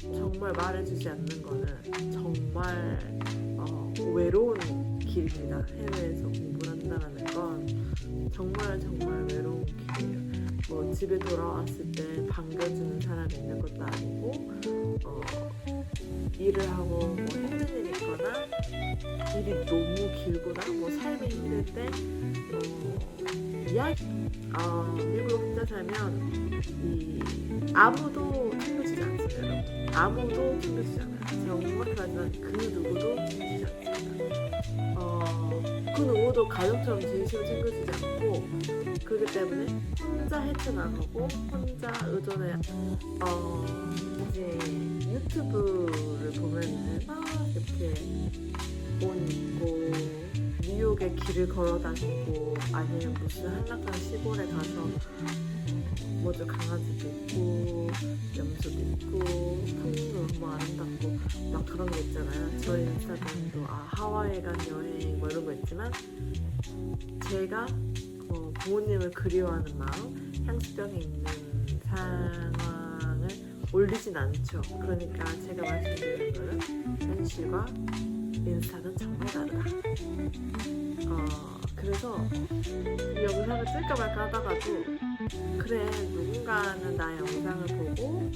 정말 말해주지 않는 거는 정말 어, 외로운 길입니다. 해외에서 공부를 한다는 건 정말 정말 외로운 길이에요. 뭐 집에 돌아왔을 때 반겨주는 사람이 있는 것도 아니고 어, 일을 하고 뭐 힘든 일이 있거나 일이 너무 길거나 뭐 삶이 힘들 때 어, 이야기 어, 혼자 살면 이 아무도 챙겨주지 않습니다. 아무도 챙겨주지 않아요. 정말 하지만 그 누구도 챙겨주지 않습니다. 어, 그 누구도 가족처럼 진심을 챙겨주지 않고 그렇기 때문에 혼자 헤쳐나가고 혼자 의존해 어, 이제 유튜브를 길을 걸어 다니고 아니면 무슨 한락한 시골에 가서 뭐죠 강아지도 있고 염소도 있고 풍경도 너무 아름답고 막 그런 게 있잖아요. 저희 인스타그램도 아 하와이 간 여행 뭐 이런 거 있지만 제가 어, 부모님을 그리워하는 마음 향수병에 있는 상황을 올리진 않죠. 그러니까 제가 말씀드리는 거는 현실과 인스타는 정말 다르다 어, 그래서 이 영상을 쓸까 말까 하다가도 그래 누군가는 나의 영상을 보고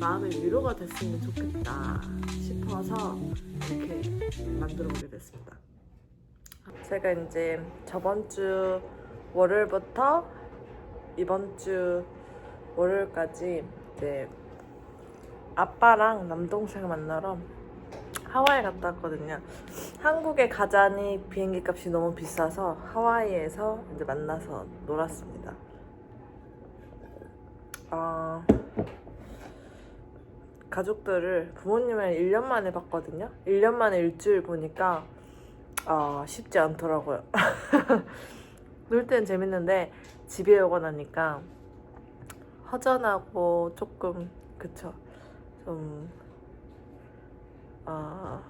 마음의 위로가 됐으면 좋겠다 싶어서 이렇게 만들어 보게 됐습니다. 제가 이제 저번 주 월요일부터 이번 주 월요일까지 이제 아빠랑 남동생 만나러 하와이 갔다 왔거든요. 한국에 가자니 비행기 값이 너무 비싸서 하와이에서 이제 만나서 놀았습니다. 아, 가족들을 부모님을 1년 만에 봤거든요. 1년 만에 일주일 보니까 아, 쉽지 않더라고요. 놀 때는 재밌는데 집에 오고 나니까 허전하고 조금 그쵸 좀 아,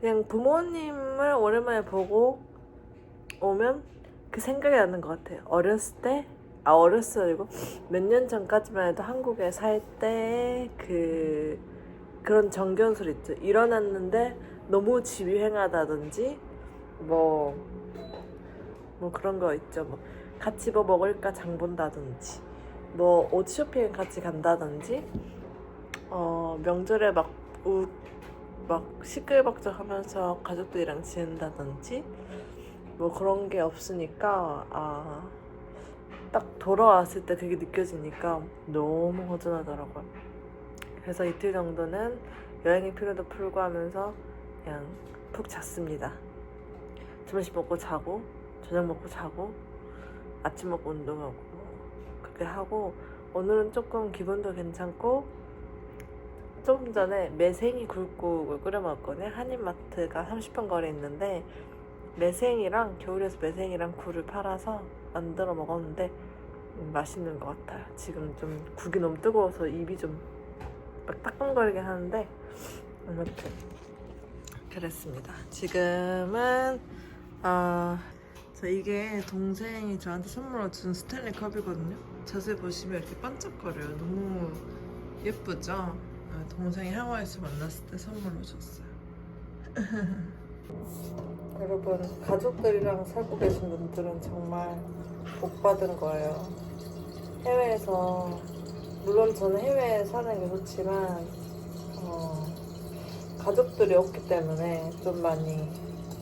그냥 부모님을 오랜만에 보고 오면 그 생각이 나는 것 같아요. 어렸을 때, 아, 어렸을 때 아니고 몇 년 전까지만 해도 한국에 살 때 그, 그런 정겨운 있죠. 일어났는데 너무 집이 횡하다든지, 뭐, 뭐 그런 거 있죠. 뭐, 같이 뭐 먹을까 장 본다든지, 뭐 옷 쇼핑 같이 간다든지, 어, 명절에 막 우, 막 시끌벅적 하면서 가족들이랑 지낸다든지 뭐 그런 게 없으니까 아, 딱 돌아왔을 때 되게 느껴지니까 너무 허전하더라고요. 그래서 이틀 정도는 여행의 피로도 풀고 하면서 그냥 푹 잤습니다. 점심 먹고 자고 저녁 먹고 자고 아침 먹고 운동하고 그렇게 하고 오늘은 조금 기분도 괜찮고 조금 전에 매생이 굴국을 끓여 먹었거든요. 한인마트가 30분 거리에 있는데 매생이랑 겨울에서 매생이랑 굴을 팔아서 만들어 먹었는데 음, 맛있는 것 같아요. 지금 좀 국이 너무 뜨거워서 입이 좀 막 따끔거리긴 하는데 아무튼 그랬습니다. 지금은 아, 저 이게 동생이 저한테 선물로 준 스탠리 컵이거든요. 자세히 보시면 이렇게 반짝거려요. 너무 예쁘죠? 아, 동생이 하와이에서 만났을 때 선물로 줬어요. 여러분 가족들이랑 살고 계신 분들은 정말 복 받은 거예요. 해외에서 물론 저는 해외에 사는 게 좋지만 어, 가족들이 없기 때문에 좀 많이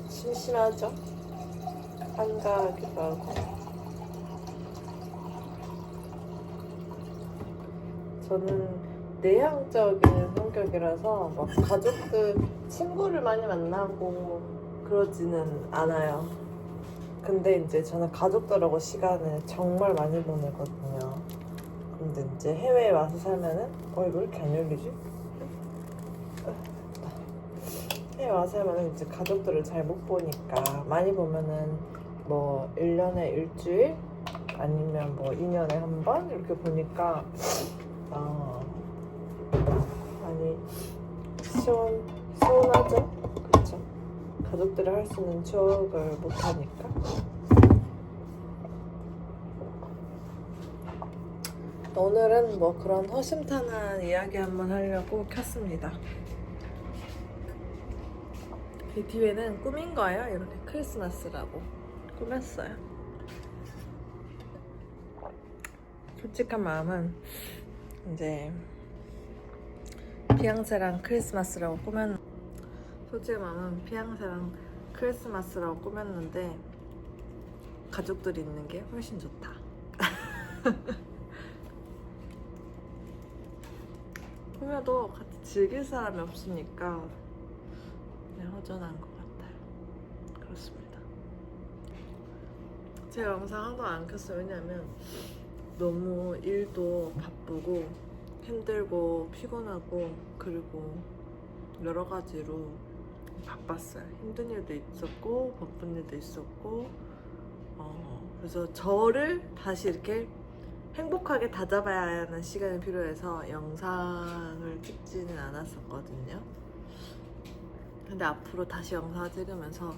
심심하죠. 한가하기도 하고. 저는 내향적인 성격이라서 막 가족들 친구를 많이 만나고 그러지는 않아요. 근데 이제 저는 가족들하고 시간을 정말 많이 보내거든요. 근데 이제 해외에 와서 살면은 어 이거 왜 이렇게 안 열리지? 해외 와서 살면은 이제 가족들을 잘 못 보니까 많이 보면은 뭐 1년에 일주일 아니면 뭐 2년에 한 번 이렇게 보니까 아 많이 시원 시원하죠? 그렇죠? 가족들이 할 수 있는 추억을 못 하니까 오늘은 뭐 그런 허심탄회한 이야기 한번 하려고 켰습니다. 이 뒤에는 꾸민 거예요. 이렇게 크리스마스라고 꾸몄어요. 솔직한 마음은 이제 피앙세랑 크리스마스라고 꾸몄 솔직한 마음은 피앙세랑 크리스마스라고 꾸몄는데 가족들이 있는 게 훨씬 좋다. 꾸며도 같이 즐길 사람이 없으니까 그냥 허전한 것 같아요. 그렇습니다. 제가 영상 하도 안 켰어요. 왜냐면 너무 일도 바쁘고 힘들고 피곤하고 그리고 여러 가지로 바빴어요. 힘든 일도 있었고 바쁜 일도 있었고 어, 그래서 저를 다시 이렇게 행복하게 다잡아야 하는 시간이 필요해서 영상을 찍지는 않았었거든요. 근데 앞으로 다시 영상을 찍으면서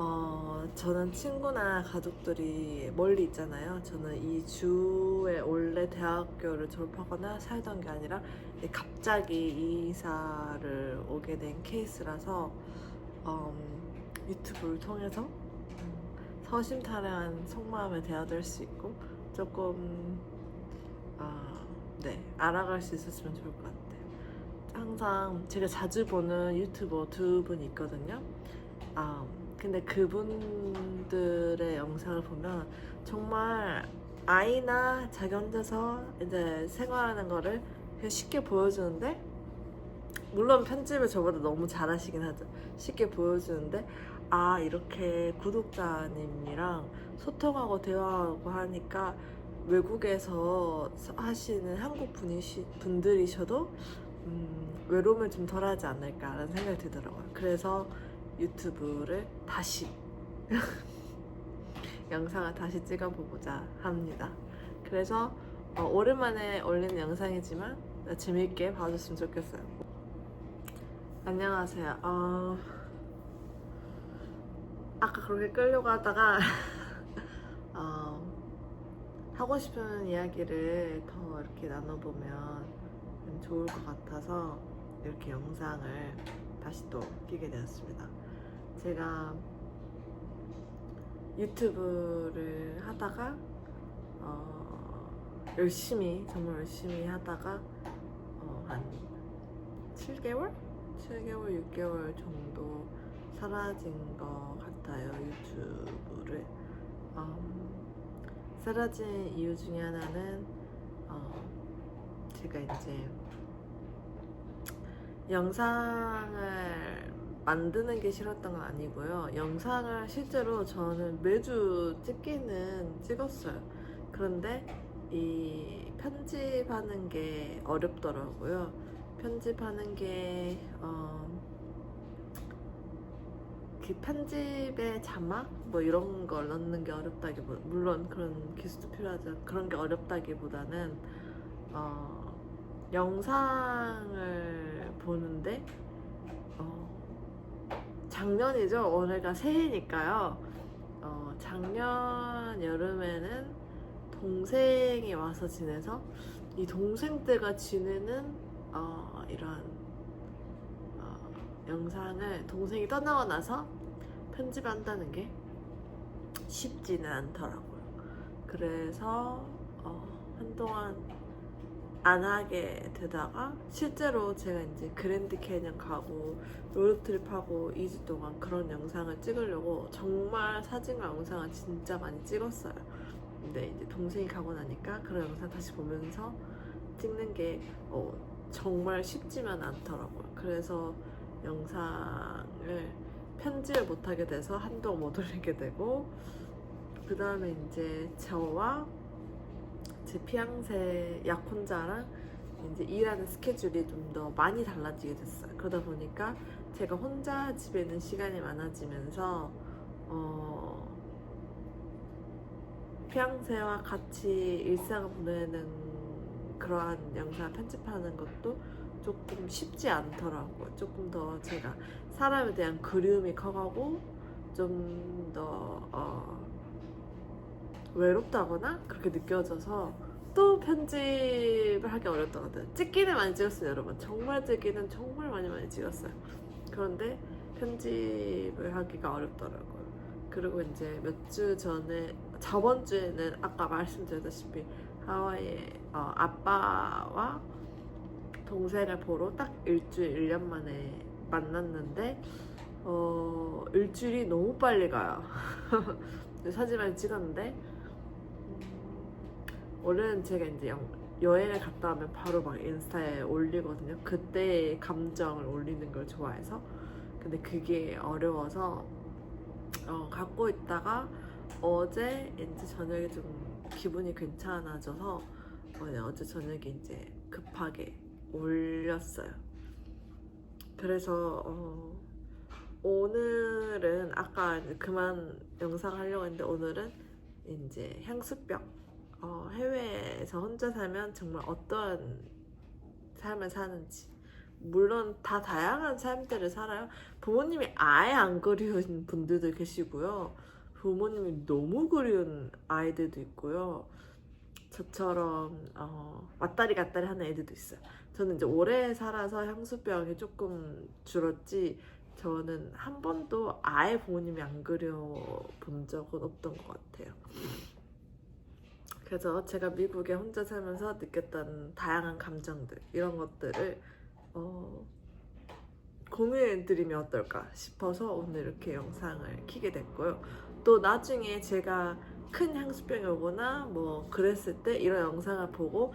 어, 저는 친구나 가족들이 멀리 있잖아요. 저는 이 주에 원래 대학교를 졸업하거나 살던 게 아니라 갑자기 이사를 오게 된 케이스라서 음, 유튜브를 통해서 음, 서심타령한 속마음을 대화될 수 있고 조금 아, 네 알아갈 수 있었으면 좋을 것 같아요. 항상 제가 자주 보는 유튜버 두 분 있거든요. 아, 근데 그분들의 영상을 보면 정말 아이나 자기 혼자서 이제 생활하는 거를 쉽게 보여주는데 물론 편집을 저보다 너무 잘하시긴 하죠. 쉽게 보여주는데 아 이렇게 구독자님이랑 소통하고 대화하고 하니까 외국에서 하시는 한국 분이시, 분들이셔도 음, 외로움을 좀 덜하지 않을까라는 생각이 들더라고요. 그래서 유튜브를 다시 영상을 다시 찍어보고자 합니다. 그래서 어, 오랜만에 올리는 영상이지만 재밌게 봐줬으면 좋겠어요. 안녕하세요. 어, 아까 그렇게 끌려고 하다가 어, 하고 싶은 이야기를 더 이렇게 나눠보면 좋을 것 같아서 이렇게 영상을 다시 또 끼게 되었습니다. 제가 유튜브를 하다가 어, 열심히 정말 열심히 하다가 어, 한 7개월? 7개월, 6개월 정도 사라진 것 같아요 유튜브를 음, 사라진 이유 중에 하나는 어, 제가 이제 영상을 만드는 게 싫었던 건 아니고요. 영상을 실제로 저는 매주 찍기는 찍었어요. 그런데 이 편집하는 게 어렵더라고요. 편집하는 게 어, 그 편집의 자막 뭐 이런 걸 넣는 게 어렵다기보다 물론 그런 기술도 필요하죠. 그런 게 어렵다기보다는 어, 영상을 보는데 어, 작년이죠. 올해가 새해니까요. 어, 작년 여름에는 동생이 와서 지내서 이 동생들과 지내는 어, 이런 어, 영상을 동생이 떠나고 나서 편집한다는 게 쉽지는 않더라고요. 그래서 어, 한동안 안 하게 되다가 실제로 제가 이제 그랜드 캐년 가고 로드트립 하고 2주 동안 그런 영상을 찍으려고 정말 사진과 영상을 진짜 많이 찍었어요. 근데 이제 동생이 가고 나니까 그런 영상 다시 보면서 찍는 게 어, 정말 쉽지만 않더라고요. 그래서 영상을 편집을 못하게 돼서 한동안 못 올리게 되고 그 다음에 이제 저와 제 피앙새 약혼자랑 이제 일하는 스케줄이 좀 더 많이 달라지게 됐어요. 그러다 보니까 제가 혼자 집에 있는 시간이 많아지면서 어, 피앙새와 같이 일상을 보내는 그러한 영상을 편집하는 것도 조금 쉽지 않더라고요. 조금 더 제가 사람에 대한 그리움이 커가고 좀더 어, 외롭다거나 그렇게 느껴져서 또 편집을 하기 어렵던 것 같아요. 찍기는 많이 찍었어요, 여러분. 정말 찍기는 정말 많이 많이 찍었어요. 그런데 편집을 하기가 어렵더라고요. 그리고 이제 몇 주 전에 저번 주에는 아까 말씀드렸다시피 하와이에 어, 아빠와 동생을 보러 딱 일주일 1년 만에 만났는데 어, 일주일이 너무 빨리 가요. 사진 많이 찍었는데 음, 원래는 제가 이제 영- 여행을 갔다 오면 바로 막 인스타에 올리거든요. 그때의 감정을 올리는 걸 좋아해서 근데 그게 어려워서 어, 갖고 있다가 어제 이제 저녁에 좀 기분이 괜찮아져서 어제 저녁에 이제 급하게 올렸어요. 그래서 어, 오늘은 아까 그만 영상 하려고 했는데 오늘은 이제 향수병 어, 해외에서 혼자 살면 정말 어떠한 삶을 사는지 물론 다 다양한 삶들을 살아요. 부모님이 아예 안 그리운 분들도 계시고요. 부모님이 너무 그리운 아이들도 있고요. 저처럼 어, 왔다리 갔다리 하는 애들도 있어요. 저는 이제 오래 살아서 향수병이 조금 줄었지. 저는 한 번도 아예 부모님이 안 그려 본 적은 없던 것 같아요. 그래서 제가 미국에 혼자 살면서 느꼈던 다양한 감정들 이런 것들을 어, 공유해드리면 어떨까 싶어서 오늘 이렇게 영상을 키게 됐고요. 또 나중에 제가 큰 향수병이 오거나 뭐 그랬을 때 이런 영상을 보고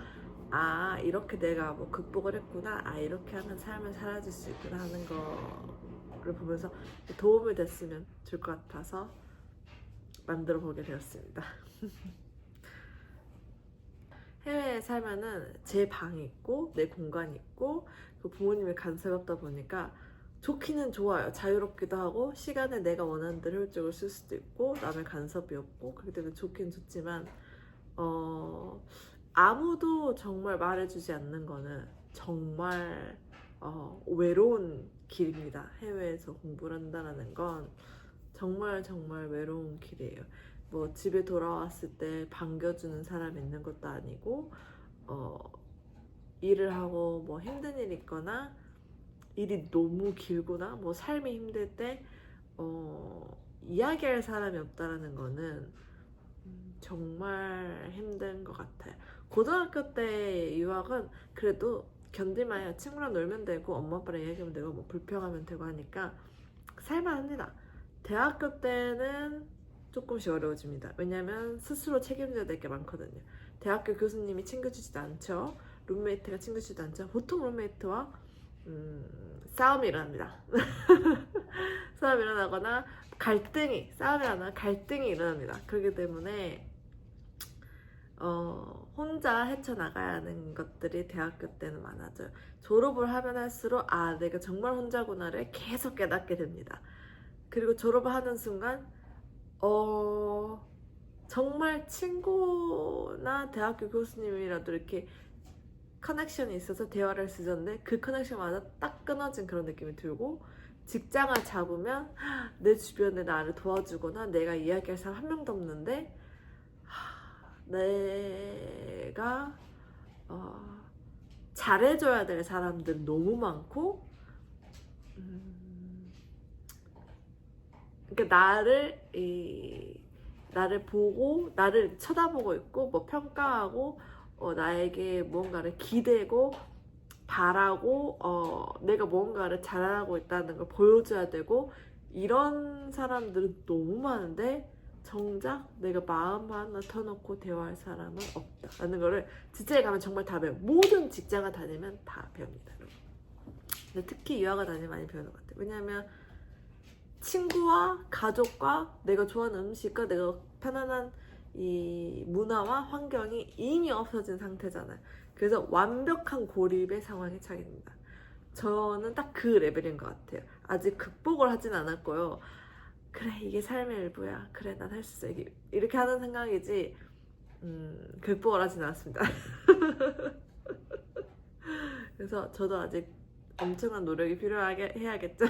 아 이렇게 내가 뭐 극복을 했구나 아 이렇게 하면 삶을 살아줄 수 있구나 하는 거를 보면서 도움이 됐으면 좋을 것 같아서 만들어 보게 되었습니다. 해외에 살면은 제 방이 있고 내 공간이 있고 그 부모님의 간섭이 없다 보니까 좋기는 좋아요. 자유롭기도 하고 시간을 내가 원하는 대로 효율적으로 쓸 수도 있고 남의 간섭이 없고 그렇기 때문에 좋긴 좋지만 어 아무도 정말 말해주지 않는 거는 정말 어, 외로운 길입니다. 해외에서 공부를 한다는 건 정말 정말 외로운 길이에요. 뭐 집에 돌아왔을 때 반겨주는 사람 있는 것도 아니고 어, 일을 하고 뭐 힘든 일 있거나 일이 너무 길거나 뭐 삶이 힘들 때 어, 이야기할 사람이 없다라는 거는 음, 정말 힘든 것 같아요. 고등학교 때 유학은 그래도 견딜만 해요. 친구랑 놀면 되고 엄마 아빠랑 얘기하면 되고 뭐 불평하면 되고 하니까 살만합니다. 대학교 때는 조금씩 어려워집니다. 왜냐하면 스스로 책임져야 될 게 많거든요. 대학교 교수님이 챙겨주지도 않죠. 룸메이트가 챙겨주지도 않죠. 보통 룸메이트와 음, 싸움이 일어납니다. 싸움이 일어나거나 갈등이 싸움이 일어나 갈등이 일어납니다. 그렇기 때문에 어, 혼자 헤쳐나가야 하는 것들이 대학교 때는 많아져요. 졸업을 하면 할수록 아 내가 정말 혼자구나를 계속 깨닫게 됩니다. 그리고 졸업을 하는 순간 어 정말 친구나 대학교 교수님이라도 이렇게 커넥션이 있어서 대화를 쓰는데 그 커넥션마다 딱 끊어진 그런 느낌이 들고 직장을 잡으면 내 주변에 나를 도와주거나 내가 이야기할 사람 한 명도 없는데 하, 내가 어, 잘해줘야 될 사람들 너무 많고 음, 그러니까 나를 이 나를 보고 나를 쳐다보고 있고 뭐 평가하고 어, 나에게 무언가를 기대고 바라고 어, 내가 무언가를 잘하고 있다는 걸 보여줘야 되고 이런 사람들은 너무 많은데 정작 내가 마음 하나 터놓고 대화할 사람은 없다라는 거를 직장에 가면 정말 다 배워. 모든 직장을 다니면 다 배웁니다. 근데 특히 유학을 다니면 많이 배우는 것 같아요. 왜냐하면 친구와 가족과 내가 좋아하는 음식과 내가 편안한 이 문화와 환경이 이미 없어진 상태잖아요. 그래서 완벽한 고립의 상황에 처하게 됩니다. 저는 딱 그 레벨인 것 같아요. 아직 극복을 하진 않았고요. 그래 이게 삶의 일부야. 그래 난 할 수 있어. 이게- 이렇게 하는 생각이지 음, 극복을 하진 않았습니다. 그래서 저도 아직 엄청난 노력이 필요하게 해야겠죠.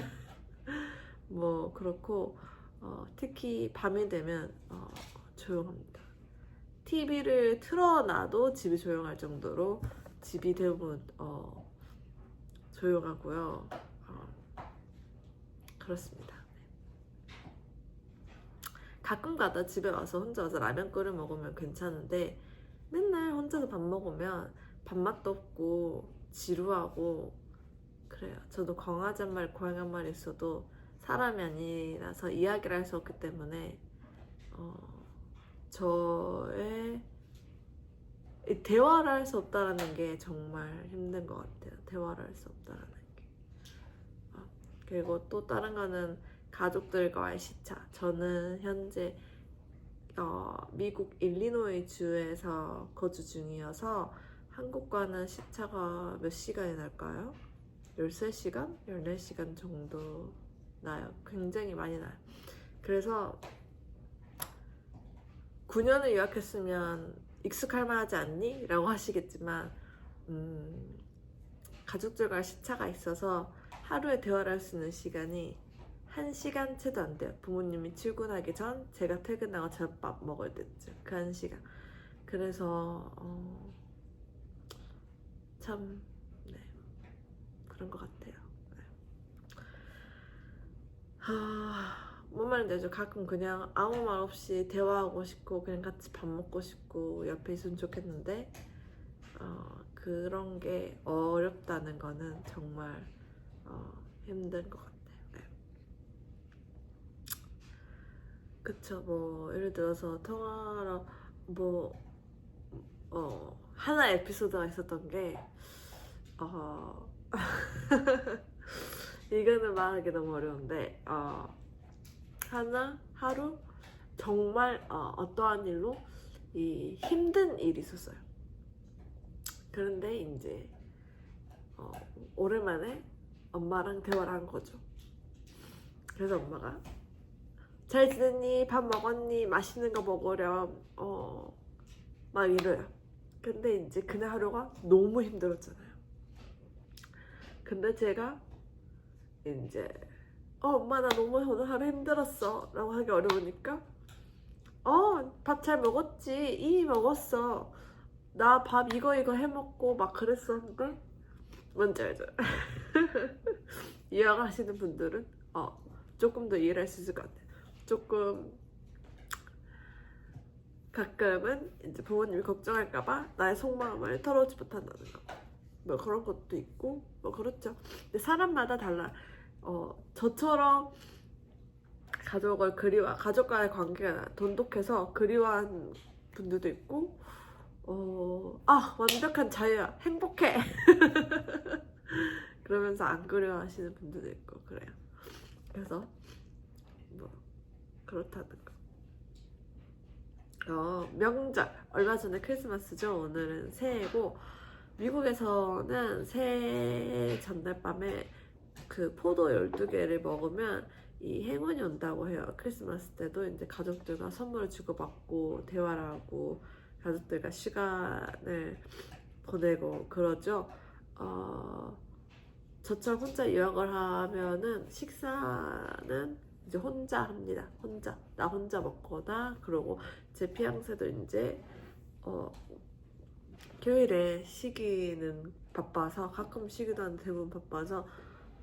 뭐 그렇고 어, 특히 밤이 되면 어, 조용합니다. TV를 틀어놔도 집이 조용할 정도로 집이 대부분 어, 조용하고요. 어, 그렇습니다. 네. 가끔 가다 집에 와서 혼자 와서 라면 끓여 먹으면 괜찮은데 맨날 혼자서 밥 먹으면 밥맛도 없고 지루하고 그래요. 저도 강아지 한 마리, 고양이 한 마리 있어도 사람이 아니라서 이야기를 할 수 없기 때문에 어, 저의 이 대화를 할 수 없다라는 게 정말 힘든 것 같아요. 대화를 할 수 없다라는 게. 어, 그리고 또 다른 거는 가족들과의 시차. 저는 현재 어, 미국 일리노이 주에서 거주 중이어서 한국과는 시차가 몇 시간이 날까요? 13시간? 14시간 정도 나요. 굉장히 많이 나요. 그래서 9년을 유학했으면 익숙할 만하지 않니? 라고 하시겠지만 음, 가족들과 시차가 있어서 하루에 대화를 할 수 있는 시간이 한 시간 채도 안 돼요. 부모님이 출근하기 전 제가 퇴근하고 저밥 먹을 때쯤 그 한 시간. 그래서 어, 참 네, 그런 것 같아요. 네. 하, 뭔 말인지 알죠? 가끔 그냥 아무 말 없이 대화하고 싶고 그냥 같이 밥 먹고 싶고 옆에 있으면 좋겠는데 어, 그런 게 어렵다는 거는 정말 어, 힘든 것 같아요. 네. 그쵸, 뭐 예를 들어서 통화로 뭐 어, 하나 에피소드가 있었던 게 어, 이거는 말하기 너무 어려운데 어, 하나 하루 정말 어, 떠한 일로 이 힘든 일이 있었어요. 그런데 이제 어, 오랜만에 엄마랑 대화를 한 거죠. 그래서 엄마가 잘 지냈니? 밥 먹었니? 맛있는 거 먹으렴. 어, 막 이래요. 근데 이제 그날 하루가 너무 힘들었잖아요. 근데 제가 이제 어 엄마 나 너무 오늘 하루 힘들었어 라고 하기 어려우니까 어 밥 잘 먹었지 이미 먹었어 나 밥 이거 이거 해먹고 막 그랬었는데 뭔지 알죠? 이해하시는 분들은 어 조금 더 이해할 수 있을 것 같아요 조금 가끔은 이제 부모님이 걱정할까봐 나의 속마음을 털어오지 못한다는 거. 뭐 그런 것도 있고 뭐 그렇죠. 근데 사람마다 달라. 어 저처럼 가족을 그리워 가족과의 관계가 돈독해서 그리워한 분들도 있고 어 아 완벽한 자유야 행복해 그러면서 안 그리워하시는 분들도 있고 그래요. 그래서 뭐 그렇다는 거. 어, 명절 얼마 전에 크리스마스죠. 오늘은 새해고 미국에서는 새해 전날 밤에 그 포도 12개를 먹으면 이 행운이 온다고 해요. 크리스마스 때도 이제 가족들과 선물을 주고받고 대화를 하고 가족들과 시간을 보내고 그러죠. 어, 저처럼 혼자 유학을 하면은 식사는 이제 혼자 합니다. 혼자 나 혼자 먹거나 그러고 제 피앙새도 이제 어 교일에 쉬기는 바빠서 가끔 쉬기도 하는데 대부분 바빠서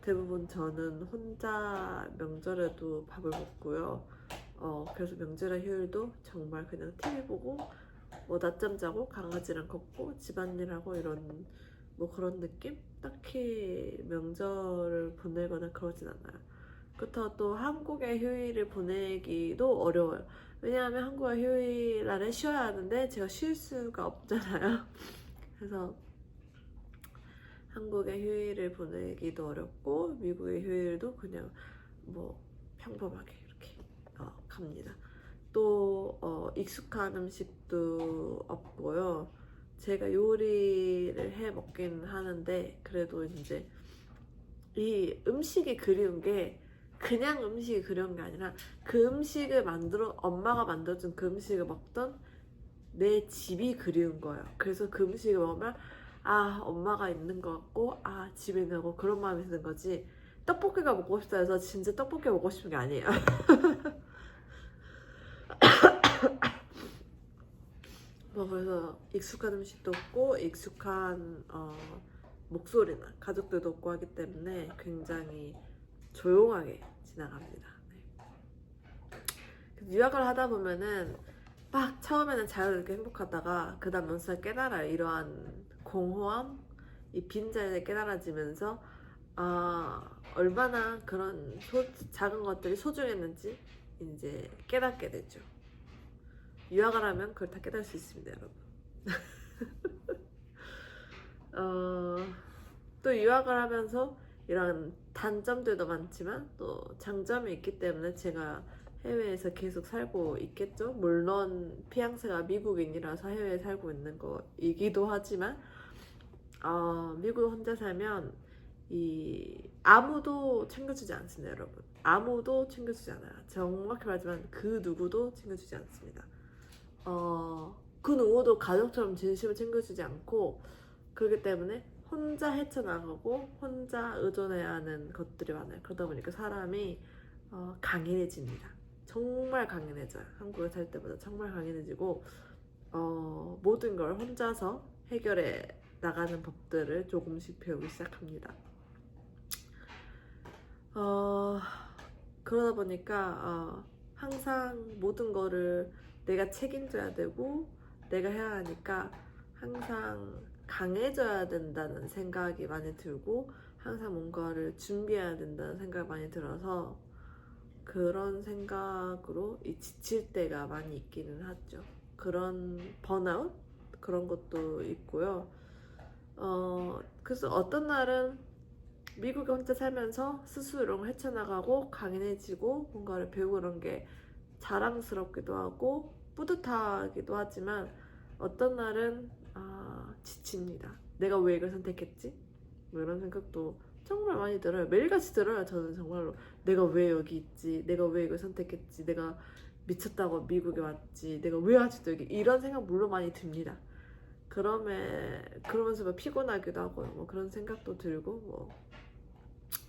대부분 저는 혼자 명절에도 밥을 먹고요. 어 그래서 명절의 휴일도 정말 그냥 TV 보고 뭐 낮잠 자고 강아지랑 걷고 집안일하고 이런 뭐 그런 느낌? 딱히 명절을 보내거나 그러진 않아요. 그렇다고 또 한국의 휴일을 보내기도 어려워요. 왜냐하면 한국의 휴일 날에 쉬어야 하는데 제가 쉴 수가 없잖아요. 그래서 한국의 휴일을 보내기도 어렵고 미국의 휴일도 그냥 뭐 평범하게 이렇게 어, 갑니다. 또 어, 익숙한 음식도 없고요. 제가 요리를 해 먹긴 하는데 그래도 이제 이 음식이 그리운 게 그냥 음식이 그리운 게 아니라 그 음식을 만들어 엄마가 만들어준 그 음식을 먹던 내 집이 그리운 거예요. 그래서 그 음식을 먹으면 아 엄마가 있는 것 같고 아 집에 있는 거 그런 마음이 드는 거지 떡볶이가 먹고 싶다 해서 진짜 떡볶이 먹고 싶은 게 아니에요. 뭐 그래서 익숙한 음식도 없고 익숙한 어, 목소리나 가족들도 없고 하기 때문에 굉장히 조용하게 지나갑니다. 네. 그래서 유학을 하다 보면은 막 처음에는 자유롭게 행복하다가 그 다음 어느새 깨달아요. 이러한 공허함, 이 빈자리에 깨달아지면서 아 얼마나 그런 소- 작은 것들이 소중했는지 이제 깨닫게 되죠. 유학을 하면 그걸 다 깨달을 수 있습니다, 여러분. 어, 또 유학을 하면서 이런 단점들도 많지만 또 장점이 있기 때문에 제가 해외에서 계속 살고 있겠죠. 물론 피앙세가 미국인이라서 해외에 살고 있는 거이기도 하지만 어, 미국 혼자 살면 이 아무도 챙겨주지 않습니다, 여러분. 아무도 챙겨주지 않아요. 정확히 말하지만 그 누구도 챙겨주지 않습니다. 어, 그 누구도 가족처럼 진심을 챙겨주지 않고 그렇기 때문에 혼자 헤쳐나가고 혼자 의존해야 하는 것들이 많아요. 그러다 보니까 사람이 어, 강인해집니다. 정말 강인해져요. 한국에 살 때보다 정말 강인해지고 어, 모든 걸 혼자서 해결해 나가는 법들을 조금씩 배우기 시작합니다. 어, 그러다 보니까 어, 항상 모든 거를 내가 책임져야 되고 내가 해야 하니까 항상 강해져야 된다는 생각이 많이 들고 항상 뭔가를 준비해야 된다는 생각이 많이 들어서 그런 생각으로 이 지칠 때가 많이 있기는 하죠. 그런 번아웃 그런 것도 있고요. 어, 그래서 어떤 날은 미국에 혼자 살면서 스스로 헤쳐나가고 강인해지고 뭔가를 배우고 그런 게 자랑스럽기도 하고 뿌듯하기도 하지만 어떤 날은 아, 지칩니다. 내가 왜 이걸 선택했지? 뭐 이런 생각도 정말 많이 들어요. 매일같이 들어요. 저는 정말로 내가 왜 여기 있지? 내가 왜 이걸 선택했지? 내가 미쳤다고 미국에 왔지? 내가 왜 아직도 여기 이런 생각 물론 많이 듭니다. 그러면 그러면서 뭐 피곤하기도 하고요. 뭐 그런 생각도 들고 뭐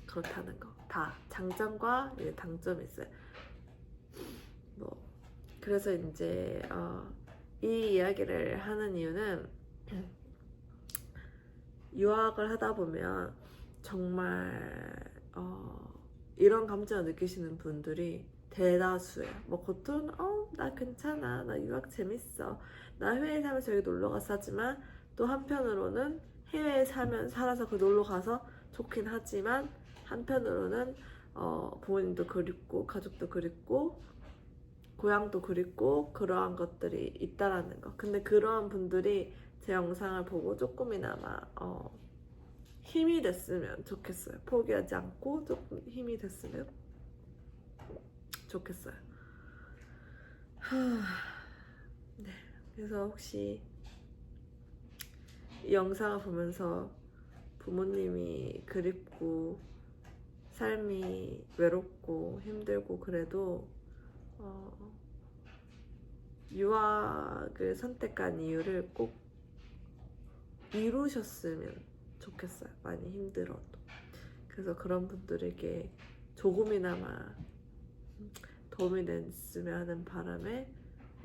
그렇다는 거. 다 장점과 이제 단점이 있어요. 뭐 그래서 이제 어, 이 이야기를 하는 이유는 유학을 하다 보면 정말 어, 이런 감정을 느끼시는 분들이 대다수예요. 뭐 겉으로는 어, 나 괜찮아, 나 유학 재밌어, 나 해외에 살면서 여기 놀러 갔어 하지만 또 한편으로는 해외에 살면 살아서 그 놀러 가서 좋긴 하지만 한편으로는 어, 부모님도 그립고 가족도 그립고 고향도 그립고 그러한 것들이 있다라는 거. 근데 그러한 분들이 제 영상을 보고 조금이나마 어, 힘이 됐으면 좋겠어요. 포기하지 않고 조금 힘이 됐으면 좋겠어요. 하... 네. 그래서 혹시 이 영상을 보면서 부모님이 그립고 삶이 외롭고 힘들고 그래도 어, 유학을 선택한 이유를 꼭 이루셨으면 좋겠어요. 많이 힘들어도. 그래서 그런 분들에게 조금이나마 도움이 됐으면 하는 바람에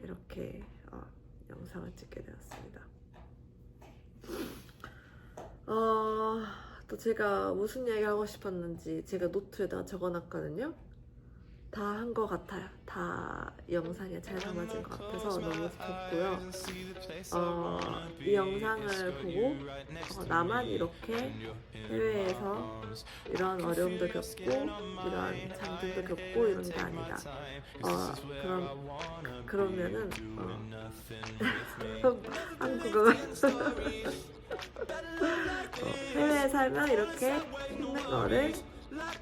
이렇게 어, 영상을 찍게 되었습니다. 어, 또 제가 무슨 이야기 하고 싶었는지 제가 노트에다가 적어놨거든요. 다 한 것 같아요. 다 영상에 잘 담아진 것 같아서 너무 좋고요. 어, 이 영상을 보고 어, 나만 이렇게 해외에서 이런 어려움도 겪고 이런 장점도 겪고 이런 게 아니다. 어, 그럼 그러면은 어, 한국어 어, 해외에 살면 이렇게 힘든 거를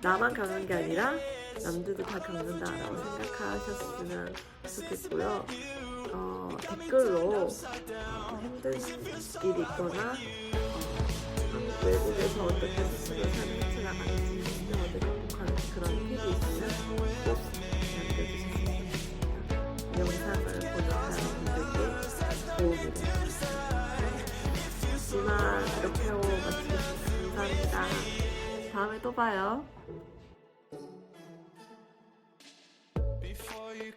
나만 겪는 게 아니라 남들도 다 겪는다라고 생각하셨으면 좋겠고요. 어, 댓글로 어, 힘든 일이 있거나 어, 외국에서 어떻게 스스로 삶을 살아가는지 어떻게 행복하는 그런 팁이 있으면 꼭 남겨주셨으면 좋겠습니다. 영상을 보는 사람들에게 도움이 되겠습니다. 이만 이렇게 하고 마치겠습니다. 감사합니다. 다음에 또 봐요. you